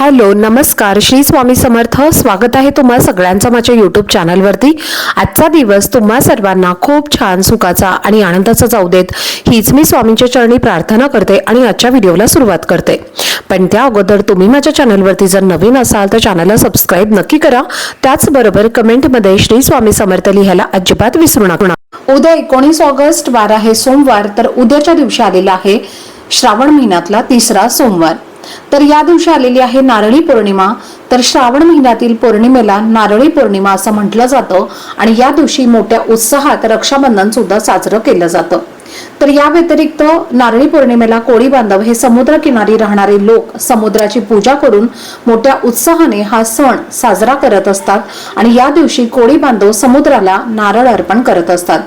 Hello नमस्कार. श्री स्वामी समर्थ. स्वागत आहे तुम्हा सगळ्यांचं माझ्या यूट्यूब चॅनलवरती आजचा दिवस तुम्हा सर्वांना खूप छान सुखाचा आणि आनंदाचा जाऊ देत. हीच मी स्वामींच्या चरणी प्रार्थना करते आणि आजच्या व्हिडिओला सुरुवात करते. पण त्या अगोदर तुम्ही माझ्या चॅनलवरती जर नवीन असाल तर चॅनलला सबस्क्राईब नक्की करा. त्याचबरोबर कमेंटमध्ये श्री स्वामी समर्थ लिहायला अजिबात विसरू नका. उद्या एकोणीस ऑगस्ट वार आहे सोमवार तर उद्याच्या दिवशी आलेला आहे श्रावण महिन्यातला तिसरा सोमवार. तर या दिवशी आलेली आहे नारळी पौर्णिमा. तर श्रावण महिन्यातील पौर्णिमेला नारळी पौर्णिमा असं म्हटलं जातं आणि या दिवशी मोठ्या उत्साहात रक्षाबंधन सुद्धा साजरं केलं जातं. तर या व्यतिरिक्त नारळी पौर्णिमेला कोळी बांधव हे समुद्र किनारी राहणारे लोक समुद्राची पूजा करून मोठ्या उत्साहाने हा सण साजरा करत असतात आणि या दिवशी कोळी बांधव समुद्राला नारळ अर्पण करत असतात.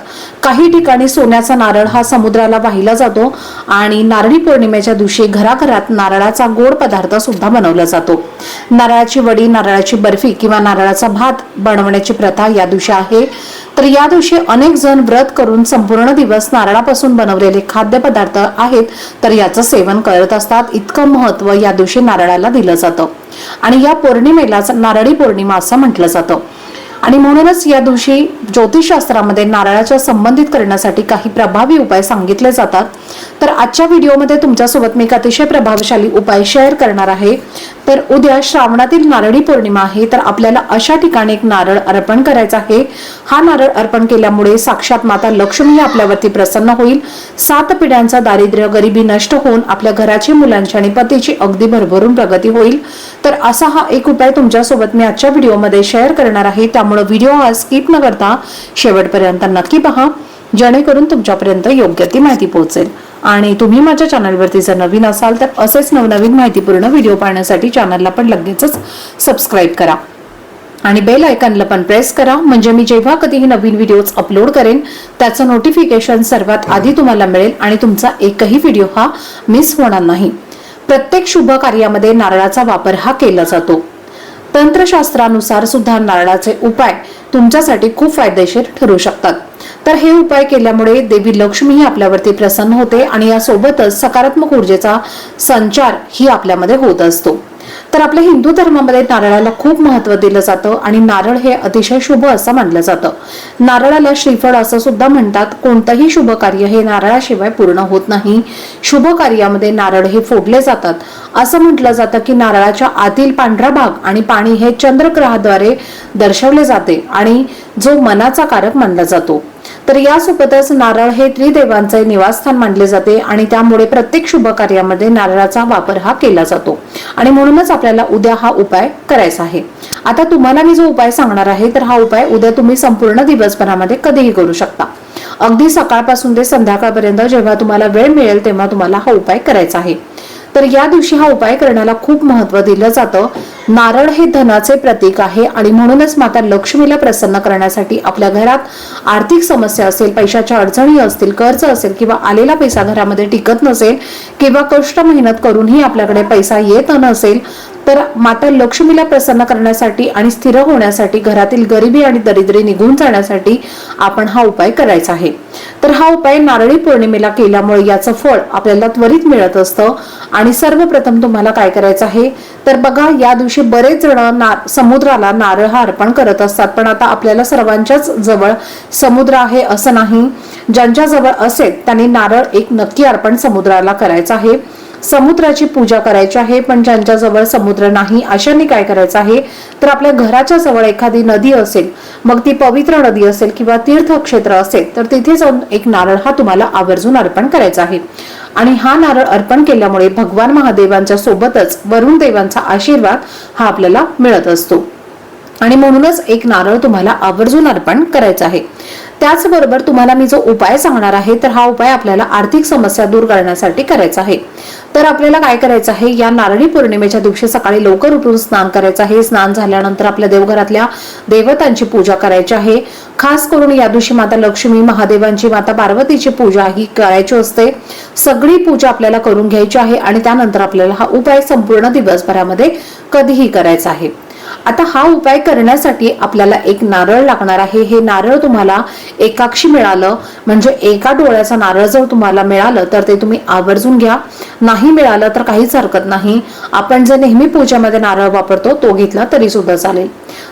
काही ठिकाणी सोन्याचा नारळ हा समुद्राला वाहिला जातो आणि नारळी पौर्णिमेच्या दिवशी घराघरात नारळाचा गोड पदार्थ सुद्धा बनवला जातो. नारळाची वडी नारळाची बर्फी किंवा नारळाचा भात बनवण्याची प्रथा या दिवशी आहे. तर या दिवशी अनेक जण व्रत करून संपूर्ण दिवस नारळापासून बनवलेले खाद्यपदार्थ आहेत तर याचं सेवन करत असतात इतकं महत्त्व या दिवशी नारळाला दिलं जातं. आणि या पौर्णिमेलाच नारळी पौर्णिमा असं म्हटलं जातं. आणि म्हणूनच या दिवशी ज्योतिषशास्त्रामध्ये नारळाच्या संबंधित करण्यासाठी काही प्रभावी उपाय सांगितले जातात. तर आजच्या व्हिडिओमध्ये तुमच्यासोबत मी एक अतिशय प्रभावशाली उपाय शेअर करणार आहे. तर उद्या श्रावणातील नारळी पौर्णिमा आहे तर आपल्याला अशा ठिकाणी एक नारळ अर्पण करायचा आहे. हा नारळ अर्पण केल्यामुळे साक्षात माता लक्ष्मी आपल्यावरती प्रसन्न होईल. सात पिढ्यांचा दारिद्र्य गरिबी नष्ट होऊन आपल्या घराची मुलांची आणि पतीची अगदी भरभरून प्रगती होईल. तर असा हा एक उपाय तुमच्यासोबत मी आजच्या व्हिडिओमध्ये शेअर करणार आहे. त्यामुळे व्हिडिओ हा स्किप न करता शेवटपर्यंत नक्की पहा. जेणेकरून तुमच्यापर्यंत योग्य ती माहिती पोहोचेल. आणि तुम्ही माझ्या चॅनलवरती जर नवीन असाल तर असेच नवनवीन माहितीपूर्ण व्हिडिओ पाहण्यासाठी चॅनलला पण लगेचच सबस्क्राईब करा. आणि बेल आयकॉनला पण प्रेस करा म्हणजे मी जेव्हा कधीही नवीन व्हिडिओज अपलोड करेन त्याचं नोटिफिकेशन सर्वात आधी तुम्हाला मिळेल आणि तुमचा एकही व्हिडिओ हा मिस होणार नाही. प्रत्येक शुभ कार्यामध्ये नारळाचा वापर हा केला जातो. तंत्रशास्त्रानुसार सुद्धा नारळाचे उपाय तुमच्यासाठी खूप फायदेशीर ठरू शकतात. तर हे उपाय केल्यामुळे देवी लक्ष्मी ही आपल्यावरती प्रसन्न होते आणि यासोबतच सकारात्मक ऊर्जेचा संचार ही आपल्यामध्ये होत असतो. तर आपल्या हिंदू धर्मामध्ये नारळाला खूप महत्त्व दिलं जातं आणि नारळ हे अतिशय शुभ असं मानलं जातं. नारळाला श्रीफळ असं सुद्धा म्हणतात. कोणतंही शुभ कार्य हे नारळाशिवाय पूर्ण होत नाही. शुभ कार्यामध्ये नारळ हे फोडले जातात. असं म्हटलं जातं की नारळाच्या आतील पांढरा भाग आणि पाणी हे चंद्रग्रहाद्वारे दर्शवले जाते आणि जो मनाचा कारक मानला जातो. तर यासोबतच नारळ हे त्रिदेवांचे निवासस्थान मानले जाते आणि त्यामुळे प्रत्येक शुभ कार्यामध्ये नारळाचा वापर हा केला जातो. आणि म्हणूनच आपल्याला उद्या हा उपाय करायचा आहे. आता तुम्हाला मी जो उपाय सांगणार आहे तर हा उपाय उद्या तुम्ही संपूर्ण दिवसभरामध्ये कधीही करू शकता. अगदी सकाळपासून ते संध्याकाळपर्यंत जेव्हा तुम्हाला वेळ मिळेल तेव्हा तुम्हाला हा उपाय करायचा आहे. तर या दिवशी हा उपाय करण्याला खूप महत्त्व दिलं जातं. नारळ हे धनाचे प्रतीक आहे आणि म्हणूनच माता लक्ष्मीला प्रसन्न करण्यासाठी आपल्या घरात आर्थिक समस्या असेल पैशाच्या अडचणी असतील कर्ज असेल किंवा आलेला पैसा घरामध्ये टिकत नसेल किंवा कष्ट मेहनत करूनही आपल्याकडे पैसा येत नसेल तर माता लक्ष्मीला प्रसन्न करण्यासाठी आणि स्थिर होण्यासाठी घरातील गरिबी आणि दरिद्री निघून जाण्यासाठी आपण हा उपाय करायचा आहे. तर हा उपाय नारळी पौर्णिमेला केल्यामुळे याचं फळ आपल्याला त्वरित मिळत असतं. आणि सर्वप्रथम तुम्हाला काय करायचं आहे? तर बघा या दिवशी बरेच जण ना समुद्राला नारळ हा अर्पण करत असतात. पण आता आपल्याला सर्वांच्याच जवळ समुद्र आहे असं नाही. ज्यांच्या जवळ असेल त्यांनी नारळ एक नक्की अर्पण समुद्राला करायचं आहे. समुद्राची पूजा करायची आहे पण ज्यांच्या जवळ समुद्र नाही अशांनी काय करायचं आहे? तर आपल्या घराच्या जवळ एखादी नदी असेल मग ती पवित्र नदी असेल किंवा तीर्थक्षेत्र असेल तर तिथे जाऊन एक नारळ हा तुम्हाला आवर्जून अर्पण करायचा आहे. आणि हा नारळ अर्पण केल्यामुळे भगवान महादेवांच्या सोबतच वरुण देवांचा आशीर्वाद हा आपल्याला मिळत असतो. आणि म्हणूनच एक नारळ तुम्हाला आवर्जून अर्पण करायचं आहे. त्याचबरोबर तुम्हाला मी जो उपाय सांगणार आहे तर हा उपाय आपल्याला आर्थिक समस्या दूर करण्यासाठी करायचा आहे. तर आपल्याला काय करायचं आहे या नारळी पौर्णिमेच्या दिवशी सकाळी लवकर उठून स्नान करायचं आहे. स्नान झाल्यानंतर आपल्या देवघरातल्या देवतांची पूजा करायची आहे. खास करून या दिवशी माता लक्ष्मी महादेवांची माता पार्वतीची पूजा ही करायची असते. सगळी पूजा आपल्याला करून घ्यायची आहे आणि त्यानंतर आपल्याला हा उपाय संपूर्ण दिवसभरामध्ये कधीही करायचा आहे. आता हा उपाय करण्यासाठी आपल्याला एक नारळ लागणार आहे. हे नारळ तुम्हाला एकाक्षी मिळालं. म्हणजे एका डोळ्याचा नारळ जर तुम्हाला मिळालं तर ते तुम्ही आवर्जून घ्या. नाही मिळालं तर काहीच हरकत नाही. आपण जे नेहमी पूजेमध्ये नारळ वापरतो तो घेतला तरी सुद्धा चालेल.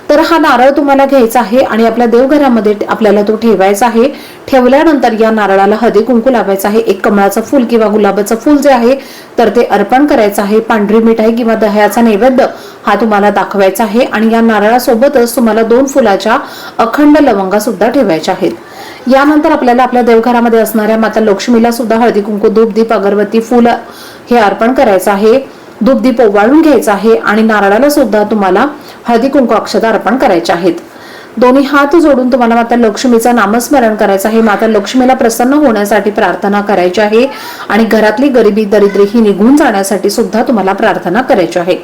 तर हा नारळ तुम्हाला घ्यायचा आहे आणि आपल्या देवघरामध्ये आपल्याला तो ठेवायचा आहे. ठेवल्यानंतर या नारळाला हदे कुंकू लावायचं आहे. एक कमळाचं फुल किंवा गुलाबाचं फुल जे आहे तर ते अर्पण करायचं आहे. पांढरी मिठाई किंवा दह्याचा नैवेद्य हा तुम्हाला दाखवायचा आहे. आणि या नारळासोबतच तुम्हाला दोन फुलाच्या अखंड लवंगा सुद्धा ठेवायच्या आहेत. यानंतर आपल्याला आपल्या देवघरामध्ये असणाऱ्या माता लक्ष्मीला सुद्धा हळदी कुंकू धूप दीप अगरबत्ती फुल हे अर्पण करायचं आहे. धूप दीप ओवाळून घ्यायचं आहे. आणि नारळाला सुद्धा तुम्हाला हळदी कुंकू अक्षता अर्पण करायचे आहेत. दोन्ही हात जोडून तुम्हाला माता लक्ष्मीचं नामस्मरण करायचं आहे. माता लक्ष्मीला प्रसन्न होण्यासाठी प्रार्थना करायची आहे आणि घरातली गरिबी दरिद्री ही निघून जाण्यासाठी सुद्धा तुम्हाला प्रार्थना करायची आहे.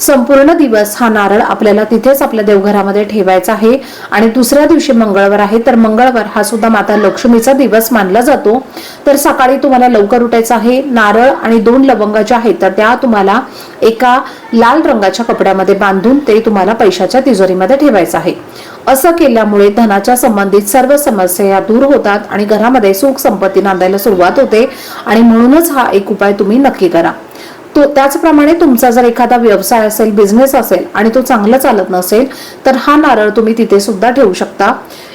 संपूर्ण दिवस हा नारळ आपल्याला तिथेच आपल्या देवघरामध्ये ठेवायचा आहे. आणि दुसऱ्या दिवशी मंगळवार आहे तर मंगळवार हा सुद्धा माता लक्ष्मीचा दिवस मानला जातो. तर सकाळी तुम्हाला लवकर उठायचं आहे. नारळ आणि दोन लवंग ज्या आहेत तर त्या तुम्हाला एका लाल रंगाच्या कपड्यामध्ये बांधून ते तुम्हाला पैशाच्या तिजोरीमध्ये ठेवायचं आहे. असं केल्यामुळे धनाच्या संबंधित सर्व समस्या या दूर होतात आणि घरामध्ये सुख संपत्ती नांदायला सुरुवात होते. आणि म्हणूनच हा एक उपाय तुम्ही नक्की करा. तो त्याचप्रमाणे तुमचा जर एखादा व्यवसाय असेल बिझनेस असेल आणि तो चांगला चालत नसेल तर हा नारळ तुम्ही तिथे सुद्धा ठेवू शकता.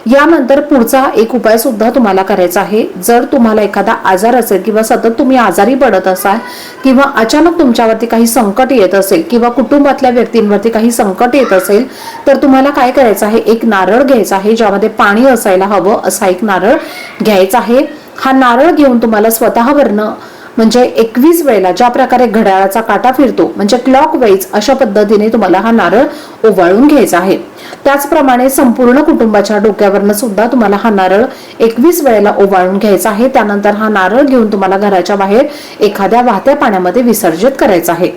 यानंतर पुढचा एक उपाय सुद्धा तुम्हाला करायचा आहे. जर तुम्हाला एखादा आजार असेल किंवा सतत तुम्ही आजारी पडत असाल किंवा अचानक तुमच्यावरती काही संकट येत असेल किंवा कुटुंबातल्या व्यक्तींवरती काही संकट येत असेल तर तुम्हाला काय करायचं आहे? एक नारळ घ्यायचा आहे ज्यामध्ये पाणी असायला हवं. असा एक नारळ घ्यायचा आहे. हा नारळ घेऊन तुम्हाला स्वतःवरनं म्हणजे एकवीस वेळेला ज्या प्रकारे घड्याळाचा काटा फिरतो म्हणजे क्लॉक वाईज अशा पद्धतीने तुम्हाला हा नारळ ओवाळून घ्यायचा आहे. त्याचप्रमाणे संपूर्ण कुटुंबाच्या डोक्यावरनं सुद्धा तुम्हाला हा नारळ एकवीस वेळेला ओवाळून घ्यायचा आहे. त्यानंतर हा नारळ घेऊन तुम्हाला घराच्या बाहेर एखाद्या वाहत्या पाण्यामध्ये विसर्जित करायचा आहे.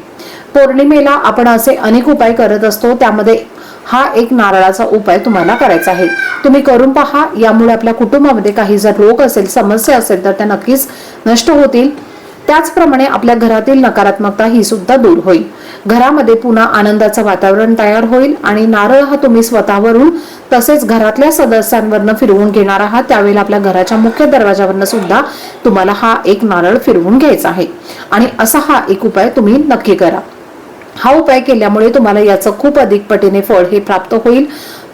पौर्णिमेला आपण असे अनेक उपाय करत असतो त्यामध्ये हा एक नारळाचा उपाय तुम्हाला करायचा आहे. तुम्ही करून पहा यामुळे आपल्या कुटुंबामध्ये काही जर रोग असेल समस्या असेल तर त्या नक्कीच नष्ट होतील. त्याचप्रमाणे आपल्या घरातील नकारात्मकता ही सुद्धा दूर होईल. घरामध्ये पुन्हा आनंदाचं वातावरण तयार होईल आणि नारळ हा तुम्ही स्वतःवरून तसेच घरातल्या सदस्यांवरनं फिरवून घेणार आहात त्यावेळेला आपल्या घराच्या मुख्य दरवाजावरनं सुद्धा तुम्हाला हा एक नारळ फिरवून घ्यायचा आहे. आणि असा हा एक उपाय तुम्ही नक्की करा. हा उपाय केल्यामुळे तुम्हाला याचं खूप अधिक पटीने फळ हे प्राप्त होईल.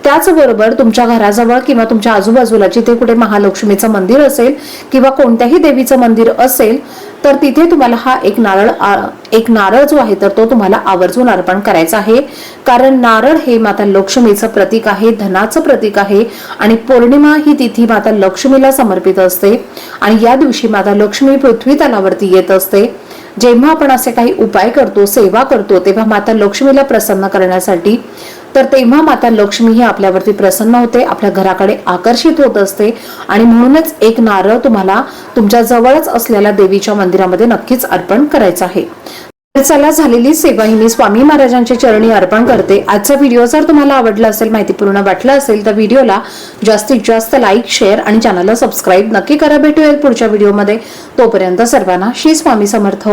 त्याचबरोबर तुमच्या घराजवळ किंवा तुमच्या आजूबाजूला जिथे कुठे महालक्ष्मीचं मंदिर असेल किंवा कोणत्याही देवीचं मंदिर असेल तर तिथे तुम्हाला हा एक नारळ एक नारळ जो आहे तर तो तुम्हाला आवर्जून अर्पण करायचा आहे. कारण नारळ हे माता लक्ष्मीचं प्रतीक आहे धनाचं प्रतीक आहे आणि पौर्णिमा ही तिथी माता लक्ष्मीला समर्पित असते. आणि या दिवशी माता लक्ष्मी पृथ्वी तलावरती येत असते. जेव्हा आपण असे काही उपाय करतो सेवा करतो तेव्हा माता लक्ष्मीला प्रसन्न करण्यासाठी तर तेव्हा माता लक्ष्मी ही आपल्यावरती प्रसन्न होते आपल्या घराकडे आकर्षित होत असते आणि म्हणूनच एक नारळ तुम्हाला तुमच्या जवळच असलेल्या देवीच्या मंदिरामध्ये नक्कीच अर्पण करायचं आहे. चला झालेली सेवा ही मी स्वामी महाराजांच्या चरणी अर्पण करते. आजचा व्हिडिओ जर तुम्हाला आवडला असेल माहितीपूर्ण वाटला असेल तर व्हिडिओला जास्तीत जास्त लाईक शेअर आणि चॅनलला सबस्क्राईब नक्की करा. भेटूया पुढच्या व्हिडिओमध्ये. तोपर्यंत सर्वांना श्री स्वामी समर्थ.